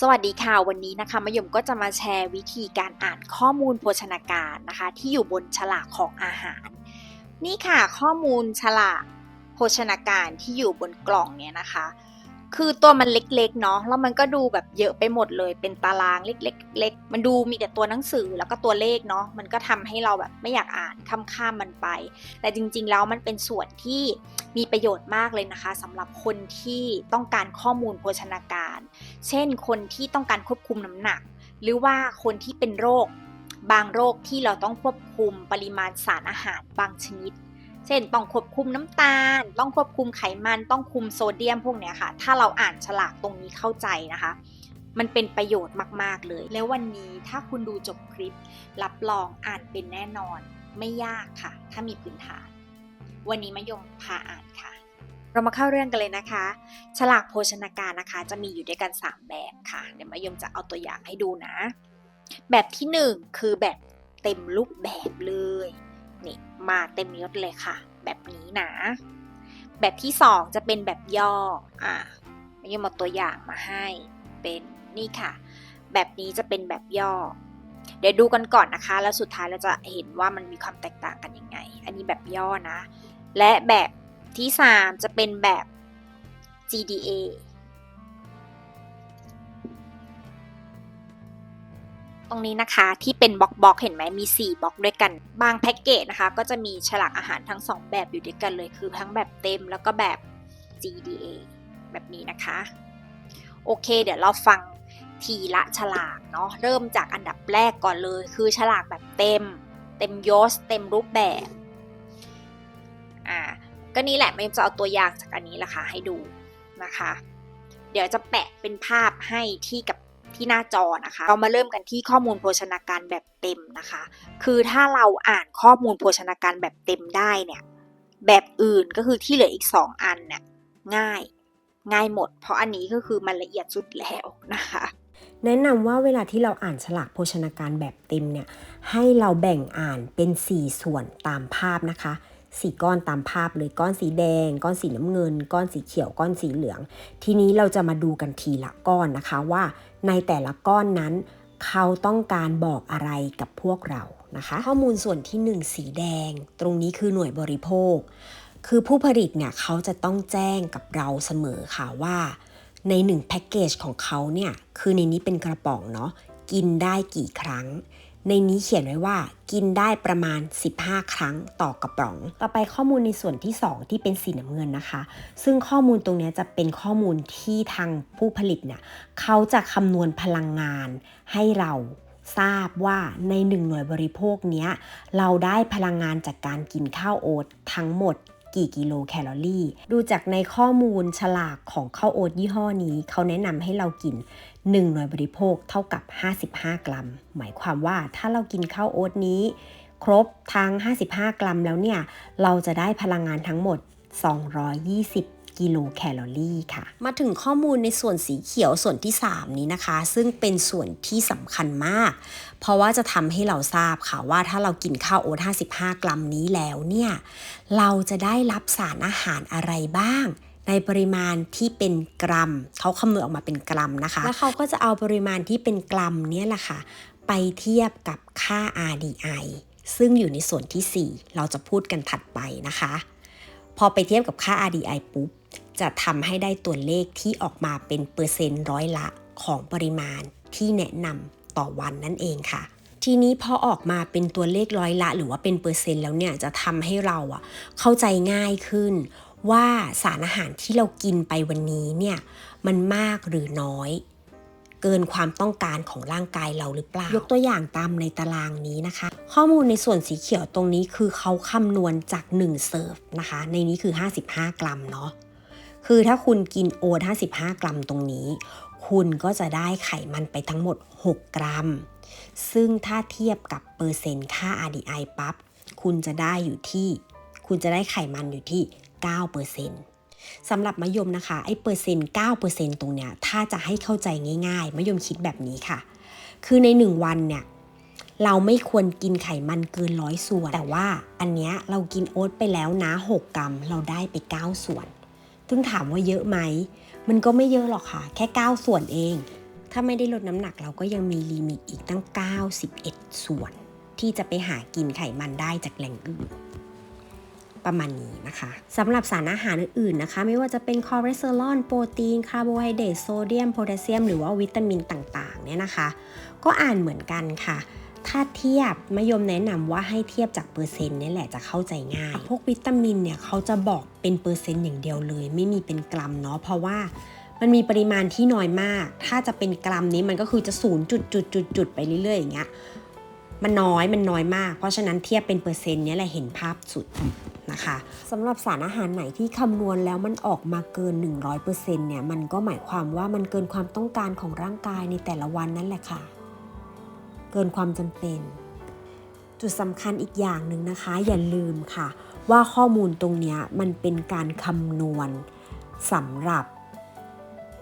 สวัสดีค่ะ วันนี้นะคะมะยมก็จะมาแชร์วิธีการอ่านข้อมูลโภชนาการนะคะ ที่อยู่บนฉลากของอาหาร นี่ค่ะข้อมูลฉลากโภชนาการที่อยู่บนกล่องเนี่ยนะคะ คือตัวมันเล็กๆเนาะแล้วมันก็ดูแบบเยอะไปหมดเลย เป็นตารางเล็กๆเล็กๆมันดูมีแต่ตัวหนังสือแล้วก็ตัวเลขเนาะมันก็ทำให้เราแบบไม่อยากอ่านข้ามๆมันไป แต่จริงๆแล้วมันเป็นส่วนที่มีประโยชน์มากเลยนะคะสำหรับคนที่ต้องการข้อมูลโภชนาการ เช่น คนที่ต้องการควบคุมน้ำหนัก หรือว่าคนที่เป็นโรค บางโรคที่เราต้องควบคุมปริมาณสารอาหารบางชนิด เช่นต้องควบคุมน้ำตาล ต้องควบคุมไขมัน ต้องคุมโซเดียมพวกเนี้ยค่ะ ถ้าเราอ่านฉลากตรงนี้เข้าใจนะคะ มันเป็นประโยชน์มาก ๆ เลย แล้ววันนี้ถ้าคุณดูจบคลิป รับรองอ่านเป็นแน่นอน ไม่ยากค่ะ ถ้ามีพื้นฐาน วันนี้มะยมพาอ่านค่ะ เรามาเข้าเรื่องกันเลยนะคะ ฉลากโภชนาการนะคะ จะมีอยู่ด้วยกัน 3 แบบค่ะ เดี๋ยวมายมจะเอาตัวอย่างให้ดูนะ แบบที่ 1 คือแบบเต็มรูปแบบเลย นี่มาเต็มยศเลยค่ะ แบบนี้นะ แบบที่ 2 จะเป็นแบบย่ออะมายมเอาตัวอย่างมาให้เป็นนี่ค่ะ แบบนี้จะเป็นแบบย่อ เดี๋ยวดูกันก่อนนะคะ แล้วสุดท้ายเราจะเห็นว่ามันมีความแตกต่างกันยังไง อันนี้แบบย่อนะ และแบบที่ 3 จะเป็นแบบ GDA ตรงนี้นะคะที่เป็นบล็อกบล็อกเห็นไหมมี 4บล็อกด้วยกัน บางแพ็กเกจนะคะ ก็จะมีฉลากอาหารทั้ง 2 แบบอยู่ด้วยกันเลย คือทั้งแบบเต็มแล้วก็แบบ GDA แบบนี้นะคะ โอเค เดี๋ยวเราฟังทีละฉลากเนาะเริ่มจากอันดับแรกก่อนเลย คือฉลากแบบเต็ม เต็มยศเต็มรูปแบบอ่าก็นี่แหละไม่จะเอาตัวอย่างจากอันนี้ละค่ะให้ดูนะคะ เดี๋ยวจะแปะเป็นภาพให้ที่กับ ที่หน้าจอนะคะ เรามาเริ่มกันที่ข้อมูลโภชนาการแบบเต็มนะคะ คือถ้าเราอ่านข้อมูลโภชนาการแบบเต็มได้เนี่ยแบบอื่นก็คือที่เหลืออีก 2 อันเนี่ยง่ายง่ายหมด เพราะอันนี้ก็คือมันละเอียดสุดแล้วนะคะ แนะนำว่าเวลาที่เราอ่านฉลากโภชนาการแบบเต็มเนี่ยให้เราแบ่งอ่านเป็น 4 ส่วนตามภาพนะคะ สี่ก้อนตามภาพเลยก้อนสีแดง ก้อนสีน้ำเงิน ก้อนสีเขียวก้อนสีเหลือง ทีนี้เราจะมาดูกันทีละก้อนนะคะว่า ในแต่ละก้อนนั้น เขาต้องการบอกอะไรกับพวกเรานะคะ ข้อมูลส่วนที่ 1 สีแดง ตรงนี้คือหน่วยบริโภค คือผู้ผลิตเนี่ยเขาจะต้องแจ้งกับเราเสมอค่ะว่า ใน1แพ็กเกจของเขาเนี่ยคือในนี้เป็นกระป๋องเนาะกินได้กี่ครั้ง ในนี้เขียนไว้ว่ากินได้ประมาณ 15 ครั้งต่อกระป๋อง ต่อไปข้อมูลในส่วนที่ 2 ที่เป็นสีน้ำเงินนะคะ ซึ่งข้อมูลตรงนี้จะเป็นข้อมูลที่ทางผู้ผลิตเนี่ยเขาจะคำนวณพลังงานให้เราทราบว่าในหนึ่งหน่วยบริโภคเนี้ยเราได้พลังงานจากการกินข้าวโอ๊ตทั้งหมด กี่กิโลแคลอรี่ ดูจากในข้อมูลฉลากของข้าวโอ๊ตยี่ห้อนี้ เขาแนะนำให้เรากิน 1 หน่วยบริโภคเท่ากับ 55 กรัม หมายความว่าถ้าเรากินข้าวโอ๊ตนี้ ครบทั้ง 55 กรัมแล้วเนี่ย เราจะได้พลังงานทั้งหมด 220 กิโลแคลอรี่ค่ะ มาถึงข้อมูลในส่วนสีเขียวส่วนที่ 3 นี้นะคะ ซึ่งเป็นส่วนที่สำคัญมาก เพราะว่าจะทำให้เราทราบค่ะว่าถ้าเรากินข้าวโอ๊ต55 กรัมนี้แล้วเนี่ย เราจะได้รับสารอาหารอะไรบ้างในปริมาณที่เป็นกรัม เขาคำนวณออกมาเป็นกรัมนะคะ แล้วเขาก็จะเอาปริมาณที่เป็นกรัมเนี่ยแหละค่ะ ไปเทียบกับค่า RDI ซึ่งอยู่ในส่วนที่ 4 เราจะพูดกันถัดไปนะคะ พอไปเทียบกับค่า RDI ปุ๊บ จะทำให้ได้ตัวเลขที่ออกมาเป็นเปอร์เซ็นต์ร้อยละของปริมาณที่แนะนำต่อวันนั่นเองค่ะ ทีนี้พอออกมาเป็นตัวเลขร้อยละ หรือว่าเป็นเปอร์เซ็นต์แล้วเนี่ยจะทำให้เราอะเข้าใจง่ายขึ้น ว่าสารอาหารที่เรากินไปวันนี้เนี่ยมันมากหรือน้อย เกินความต้องการของร่างกายเราหรือเปล่า ยกตัวอย่างตามในตารางนี้นะคะ ข้อมูลในส่วนสีเขียวตรงนี้คือเขาคำนวณจาก 1เซิร์ฟนะคะ ในนี้คือ 55 กรัมเนาะ คือถ้าคุณกินโอ๊ต55 กรัมตรงนี้ คุณก็จะได้ไขมันไปทั้งหมด 6 กรัม ซึ่งถ้าเทียบกับเปอร์เซ็นต์ค่า RDI ปั๊บคุณจะได้อยู่ที่ คุณจะได้ไขมันอยู่ที่ 9%สำหรับมะยมนะคะไอ้เปอร์เซ็นต์9%ตรงเนี้ยถ้าจะให้เข้าใจง่าย ๆมะยมคิดแบบนี้ค่ะ คือใน 1 วันเนี่ยเราไม่ควรกินไขมันเกินร้อยส่วน แต่ว่าอันเนี้ยเรากินโอ๊ตไปแล้วนะ 6 กรัมเราได้ไป 9 ส่วน ซึ่งถามว่าเยอะไหม มันก็ไม่เยอะหรอกค่ะ แค่ 9 ส่วนเอง ถ้าไม่ได้ลดน้ำหนักเราก็ยังมีลิมิตอีกตั้ง 91 ส่วน ที่จะไปหากินไขมันได้จากแหล่งอื่นประมาณนี้นะคะสำหรับสารอาหารอื่นๆนะคะ ไม่ว่าจะเป็นคอเลสเตอรอลโปรตีนคาร์โบไฮเดรตโซเดียมโพแทสเซียม หรือว่าวิตามินต่างๆเนี่ยนะคะ ก็อ่านเหมือนกันค่ะ ถ้าเทียบมะยมแนะนำว่าให้เทียบจากเปอร์เซ็นต์นี่แหละจะเข้าใจง่าย พวกวิตามินเนี่ยเขาจะบอกเป็นเปอร์เซ็นต์อย่างเดียวเลย ไม่มีเป็นกรัมเนาะเพราะว่ามันมีปริมาณที่น้อยมาก ถ้าจะเป็นกรัมนี้มันก็คือจะศูนย์จุดจุดจุดจุดไปเรื่อยๆอย่างเงี้ยมันน้อยมันน้อยมาก เพราะฉะนั้นเทียบเป็นเปอร์เซ็นต์นี้แหละเห็นภาพสุดนะคะสำหรับสารอาหารไหนที่คำนวณแล้วมันออกมาเกิน 100%เนี่ยมันก็หมายความว่ามันเกินความต้องการของร่างกายในแต่ละวันนั่นแหละค่ะ เกินความจำเป็น จุดสำคัญอีกอย่างหนึ่งนะคะ อย่าลืมค่ะ ว่าข้อมูลตรงนี้มันเป็นการคำนวณสำหรับ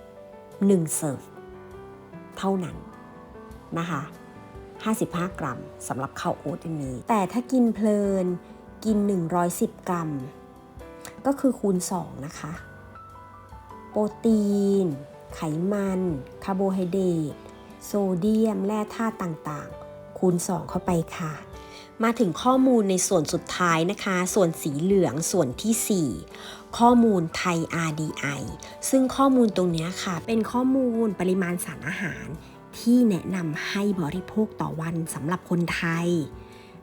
1เสิร์ฟเท่านั้นนะคะ55 กรัมสำหรับข้าวโอ๊ตอันนี้ แต่ถ้ากินเพลินกิน 110 กรัม ก็คือคูณ 2 นะคะ โปรตีน ไขมัน คาร์โบไฮเดรต โซเดียม แร่ธาตุต่างๆ คูณ 2 เข้าไปค่ะ มาถึงข้อมูลในส่วนสุดท้ายนะคะ ส่วนสีเหลืองส่วนทีสี่ 4 ข้อมูลไทย RDI ซึ่งข้อมูลตรงนี้ค่ะ เป็นข้อมูลปริมาณสารอาหารที่แนะนำให้บริโภคต่อวันสำหรับคนไทย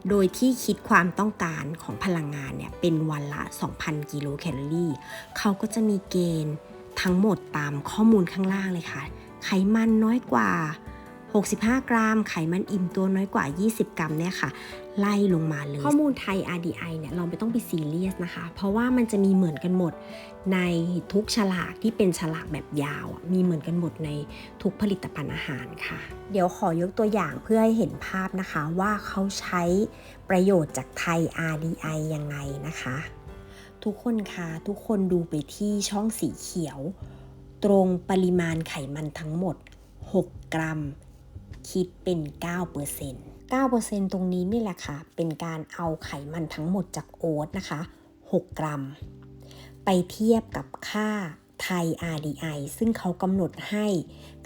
โดยที่คิดความต้องการของพลังงานเนี่ยเป็นวันละ 2,000 กิโลแคลอรี่ เขาก็จะมีเกณฑ์ทั้งหมดตามข้อมูลข้างล่างเลยค่ะ ไขมันน้อยกว่า 65 กรัม ไขมันอิ่มตัวน้อยกว่า 20 กรัมเนี่ยค่ะ ไล่ลงมาเลย ข้อมูลไทย RDI เนี่ยเราไม่ต้องไปซีเรียสนะคะ เพราะว่ามันจะมีเหมือนกันหมดในทุกฉลากที่เป็นฉลากแบบยาวอะมีเหมือนกันหมดในทุกผลิตภัณฑ์อาหารค่ะ เดี๋ยวขอยกตัวอย่างเพื่อให้เห็นภาพนะคะว่าเขาใช้ประโยชน์จากไทย RDI ยังไงนะคะ ทุกคนคะทุกคนดูไปที่ช่องสีเขียว ตรงปริมาณไขมันทั้งหมด 6 กรัม คิดเป็น 9% 9%ตรงนี้นี่แหละค่ะ เป็นการเอาไขมันทั้งหมดจากโอ๊ตนะคะ 6 กรัม ไปเทียบกับค่าไทย RDI ซึ่งเขากำหนดให้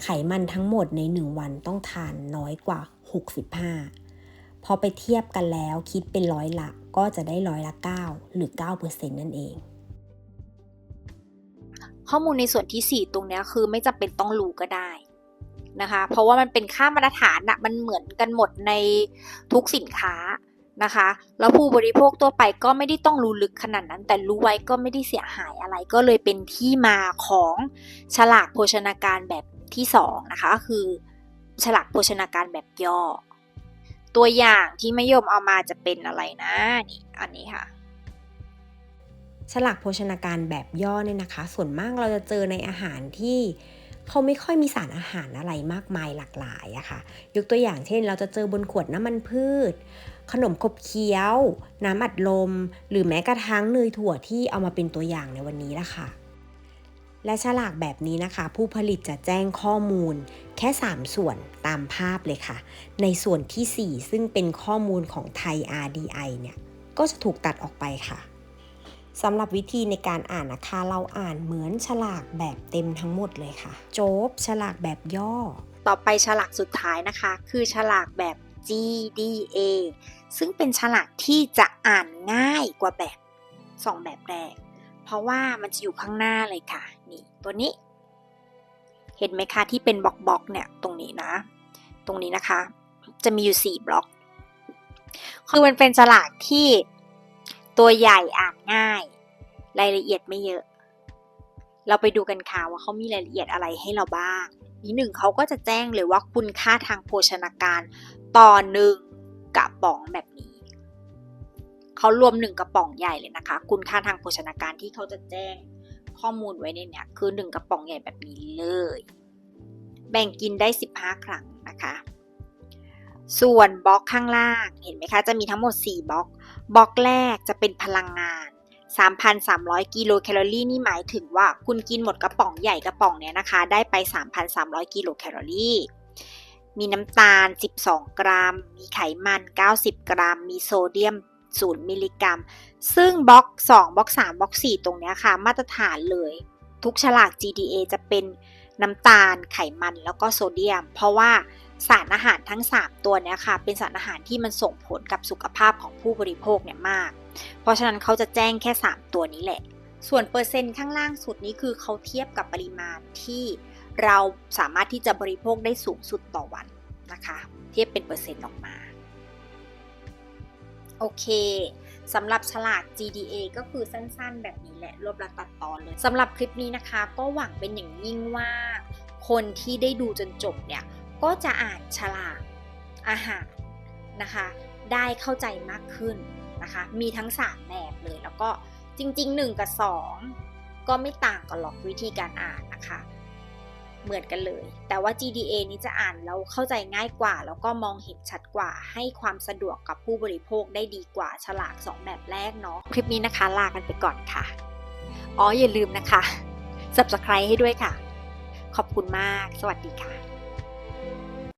ไขมันทั้งหมดใน 1 วันต้องทานน้อยกว่า 65 พอไปเทียบกันแล้วคิดเป็นร้อยละก็จะได้ร้อยละ 9 หรือ 9%นั่นเอง ข้อมูลในส่วนที่ 4 ตรงนี้คือไม่จำเป็นต้องรู้ก็ได้ นะคะ เพราะว่ามันเป็นค่ามาตรฐานอะมันเหมือนกันหมดในทุกสินค้านะคะ แล้วผู้บริโภคตัวไปก็ไม่ได้ต้องรู้ลึกขนาดนั้น แต่รู้ไว้ก็ไม่ได้เสียหายอะไร ก็เลยเป็นที่มาของฉลากโภชนาการแบบที่2นะคะก็คือฉลากโภชนาการแบบย่อ ตัวอย่างที่ไม่ยมเอามาจะเป็นอะไรนะนี่อันนี้ค่ะฉลากโภชนาการแบบย่อเนี่ยนะคะ ส่วนมากเราจะเจอในอาหารที่ เขาไม่ค่อยมีสารอาหารอะไรมากมายหลากหลายอะค่ะ ยกตัวอย่างเช่น เราจะเจอบนขวดน้ำมันพืช ขนมขบเคี้ยว น้ำอัดลม หรือแม้กระทั่งเนยถั่วที่เอามาเป็นตัวอย่างในวันนี้ละค่ะ และฉลากแบบนี้นะคะ ผู้ผลิตจะแจ้งข้อมูล แค่ 3 ส่วนตามภาพเลยค่ะ ในส่วนทีสี่4 ซึ่งเป็นข้อมูลของไทย RDI เนี่ยก็จะถูกตัดออกไปค่ะ สำหรับวิธีในการอ่านนะคะ เราอ่านเหมือนฉลากแบบเต็มทั้งหมดเลยค่ะ โจบฉลากแบบย่อ ต่อไปฉลากสุดท้ายนะคะ คือฉลากแบบ GDA ซึ่งเป็นฉลากที่จะอ่านง่ายกว่าแบบสองแบบแรก เพราะว่ามันจะอยู่ข้างหน้าเลยค่ะ นี่ตัวนี้ เห็นไหมคะที่เป็นบล็อกบล็อกเนี่ยตรงนี้นะ ตรงนี้นะคะ จะมีอยู่ 4 บล็อก คือมันเป็นฉลากที่ ตัวใหญ่อ่านง่าย รายละเอียดไม่เยอะ เราไปดูกันค่ะว่าเขามีรายละเอียดอะไรให้เราบ้างทีหนึ่งเขาก็จะแจ้งเลยว่าคุณค่าทางโภชนาการต่อหนึ่งกระป๋องแบบนี้ เขารวมหนึ่งกระป๋องใหญ่เลยนะคะ คุณค่าทางโภชนาการที่เขาจะแจ้งข้อมูลไว้ในเนี้ยคือหนึ่งกระป๋องใหญ่แบบนี้เลย แบ่งกินได้ 15 ครั้งนะคะ ส่วนบล็อกข้างล่างเห็นไหมคะ จะมีทั้งหมด 4บล็อก บล็อกแรกจะเป็นพลังงาน 3,300 กิโลแคลอรี่นี่หมายถึงว่าคุณกินหมดกระป๋องใหญ่กระป๋องเนี้ยนะคะ ได้ไป 3,300 กิโลแคลอรี่ มีน้ำตาล 12 กรัม มีไขมัน 90 กรัม มีโซเดียม 0 มิลลิกรัม ซึ่งบล็อก 2 บล็อก 3 บล็อก 4 ตรงเนี้ยค่ะ มาตรฐานเลย ทุกฉลาก GDA จะเป็น น้ำตาลไขมันแล้วก็โซเดียม เพราะว่าสารอาหารทั้ง 3 ตัวนี้ค่ะ เป็นสารอาหารที่มันส่งผลกับสุขภาพของผู้บริโภคเนี่ยมาก เพราะฉะนั้นเขาจะแจ้งแค่ 3 ตัวนี้แหละ ส่วนเปอร์เซ็นต์ข้างล่างสุดนี้คือเขาเทียบกับปริมาณที่เราสามารถที่จะบริโภคได้สูงสุดต่อวันนะคะ เทียบเป็นเปอร์เซ็นต์ออกมา โอเค สำหรับฉลาก GDA ก็คือสั้นๆ แบบนี้แหละรวบรัดตัดตอนเลยสำหรับคลิปนี้นะคะ ก็หวังเป็นอย่างยิ่งว่า คนที่ได้ดูจนจบเนี่ยก็จะอ่านฉลากอาหารนะคะ ได้เข้าใจมากขึ้นนะคะ มีทั้ง 3 แบบเลยแล้วก็จริง ๆ 1 กับ 2 ก็ไม่ต่างกันหรอกวิธีการอ่านนะคะ เหมือนกันเลย แต่ว่า GDA นี้จะอ่านแล้วเข้าใจง่ายกว่า แล้วก็มองเห็นชัดกว่า ให้ความสะดวกกับผู้บริโภคได้ดีกว่าฉลาก 2 แบบแรกเนาะ คลิปนี้นะคะลากันไปก่อนค่ะ อ๋ออย่าลืมนะคะ subscribe ให้ด้วยค่ะ ขอบคุณมาก สวัสดีค่ะ